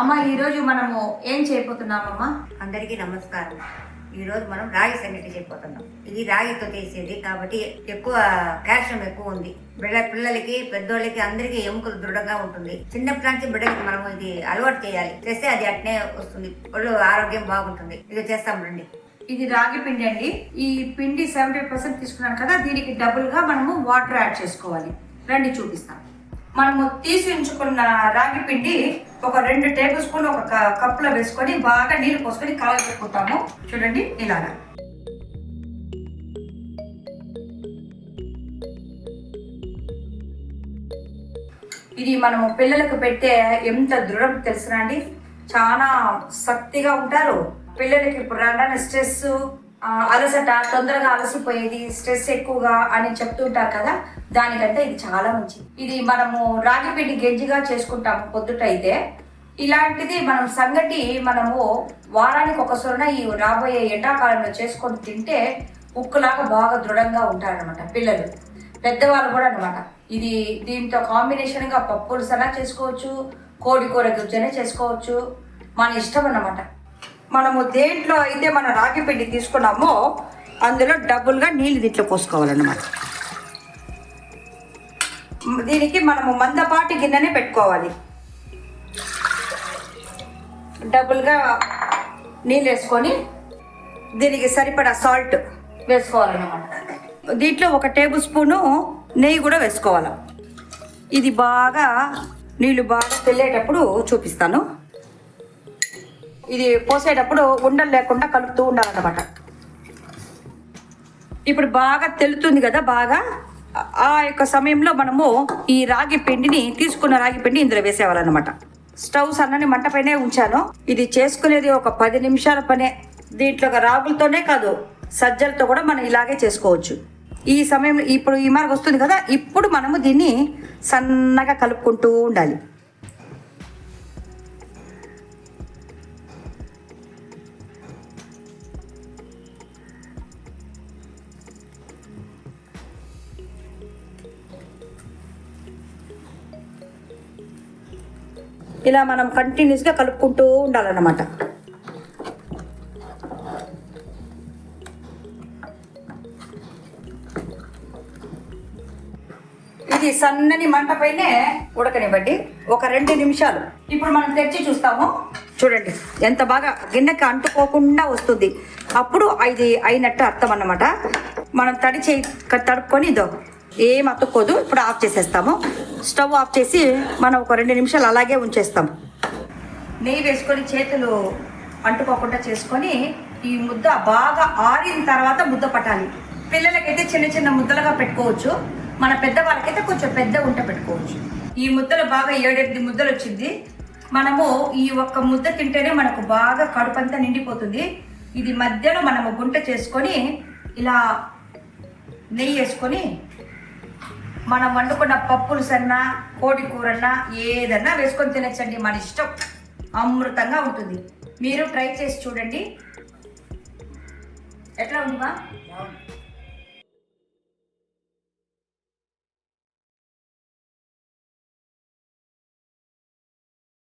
అమ్మ ఈరోజు మనము ఏం చేయబోతున్నామమ్మా? అందరికీ నమస్కారం. ఈ రోజు మనం రాగి సంగటి చేయబోతున్నాం. ఇది రాగితో చేసేది కాబట్టి ఎక్కువ కాల్షియం ఎక్కువ ఉంది. బిడ్డ పిల్లలకి పెద్దోళ్ళకి అందరికీ ఎముకలు దృఢంగా ఉంటుంది. చిన్నప్పటి నుంచి బిడ్డలకి మనం ఇది అలవాటు చేయాలి. చేస్తే అది అట్నే వస్తుంది. ఒళ్ళు ఆరోగ్యం బాగుంటుంది. ఇది చేస్తాం రండి. ఇది రాగి పిండి అండి. ఈ పిండి సెవెంటీ పర్సెంట్ తీసుకున్నాను కదా దీనికి డబుల్గా మనము వాటర్ యాడ్ చేసుకోవాలి. రండి చూపిస్తాం. మనము తీసి ఉంచుకున్న రాగి పిండి ఒక రెండు టేబుల్ స్పూన్ ఒక కప్పులో వేసుకొని బాగా నీళ్ళు పోసుకొని కలగలుపుకుంటాము చూడండి ఇలాగా. ఇది మనము పిల్లలకు పెట్టే ఎంత దృఢం తెలుసునండి చాలా శక్తిగా ఉంటారు. పిల్లలకి ఇప్పుడు రాగానే స్ట్రెస్ అలసట తొందరగా అలసిపోయేది స్ట్రెస్ ఎక్కువగా అని చెప్తుంటారు కదా దానికంటే ఇది చాలా మంచిది. ఇది మనము రాగి పిండి గెంజిగా చేసుకుంటాము పొద్దుట అయితే ఇలాంటిది మనం సంగటి మనము వారానికి ఒకసారి ఈ రాబోయే ఎండాకాలంలో చేసుకొని తింటే ఉక్కులాగా బాగా దృఢంగా ఉంటారనమాట పిల్లలు. పెద్దవాళ్ళు కూడా అనమాట ఇది దీంతో కాంబినేషన్గా పప్పులు సలా చేసుకోవచ్చు కోడి కూర గుజ్జనే చేసుకోవచ్చు. మన ఇష్టం అన్నమాట. మనము దేంట్లో అయితే మన రాగి పిండి తీసుకున్నామో అందులో డబుల్గా నీళ్ళు దీంట్లో పోసుకోవాలన్నమాట. దీనికి మనము మందపాటి గిన్నెనే పెట్టుకోవాలి. డబుల్గా నీళ్ళు వేసుకొని దీనికి సరిపడా సాల్ట్ వేసుకోవాలన్నమాట. దీంట్లో ఒక టేబుల్ స్పూను నెయ్యి కూడా వేసుకోవాలి. ఇది బాగా నీళ్ళు బాగా తెల్లేటప్పుడు చూపిస్తాను. ఇది పోసేటప్పుడు ఉండలు లేకుండా కలుపుతూ ఉండాలన్నమాట. ఇప్పుడు బాగా తెలుతుంది కదా బాగా? ఆ- యొక్క సమయంలో మనము ఈ రాగి పిండిని తీసుకున్న రాగి పిండి ఇందులో వేసేవాళ్ళనమాట. స్టవ్ సన్నని మంట పైనే ఉంచాను. ఇది చేసుకునేది ఒక పది నిమిషాల పనే. దీంట్లో రాగులతోనే కాదు సజ్జలతో కూడా మనం ఇలాగే చేసుకోవచ్చు. ఈ సమయంలో ఇప్పుడు ఈ మార్గం వస్తుంది కదా ఇప్పుడు మనము దీన్ని సన్నగా కలుపుకుంటూ ఉండాలి. ఇలా మనం కంటిన్యూస్గా కలుపుకుంటూ ఉండాలన్నమాట. ఇది సన్నని మంట పైనే ఉడకనివ్వండి. ఒక రెండు నిమిషాలు. ఇప్పుడు మనం తెచ్చి చూస్తాము. చూడండి ఎంత బాగా గిన్నెకి అంటుకోకుండా వస్తుంది. అప్పుడు ఇది అయినట్టు అర్థం అన్నమాట మనం తడి చేయి తడుపుకొని ఇదో ఏం అతుక్కోదు. ఇప్పుడు ఆఫ్ చేసేస్తాము. స్టవ్ ఆఫ్ చేసి మనం ఒక రెండు నిమిషాలు అలాగే ఉంచేస్తాం. నెయ్యి వేసుకొని చేతులు అంటుకోకుండా చేసుకొని ఈ ముద్ద బాగా ఆరిన తర్వాత ముద్ద పట్టాలి. పిల్లలకైతే చిన్న చిన్న ముద్దలుగా పెట్టుకోవచ్చు. మన పెద్దవాళ్ళకైతే కొంచెం పెద్ద ఉంట పెట్టుకోవచ్చు. ఈ ముద్దలు బాగా ఏడెనిమిది ముద్దలు వచ్చింది. మనము ఈ ఒక్క ముద్ద తింటేనే మనకు బాగా కడుపంతా నిండిపోతుంది. ఇది మధ్యలో మనము గుంట చేసుకొని ఇలా నెయ్యి వేసుకొని మనం వండుకున్న పప్పులు సన్నా కోడి కూరన్నా ఏదన్నా వేసుకొని తినచ్చండి. మన ఇష్టం అమృతంగా ఉంటుంది. మీరు ట్రై చేసి చూడండి. ఎట్లా ఉంది మా?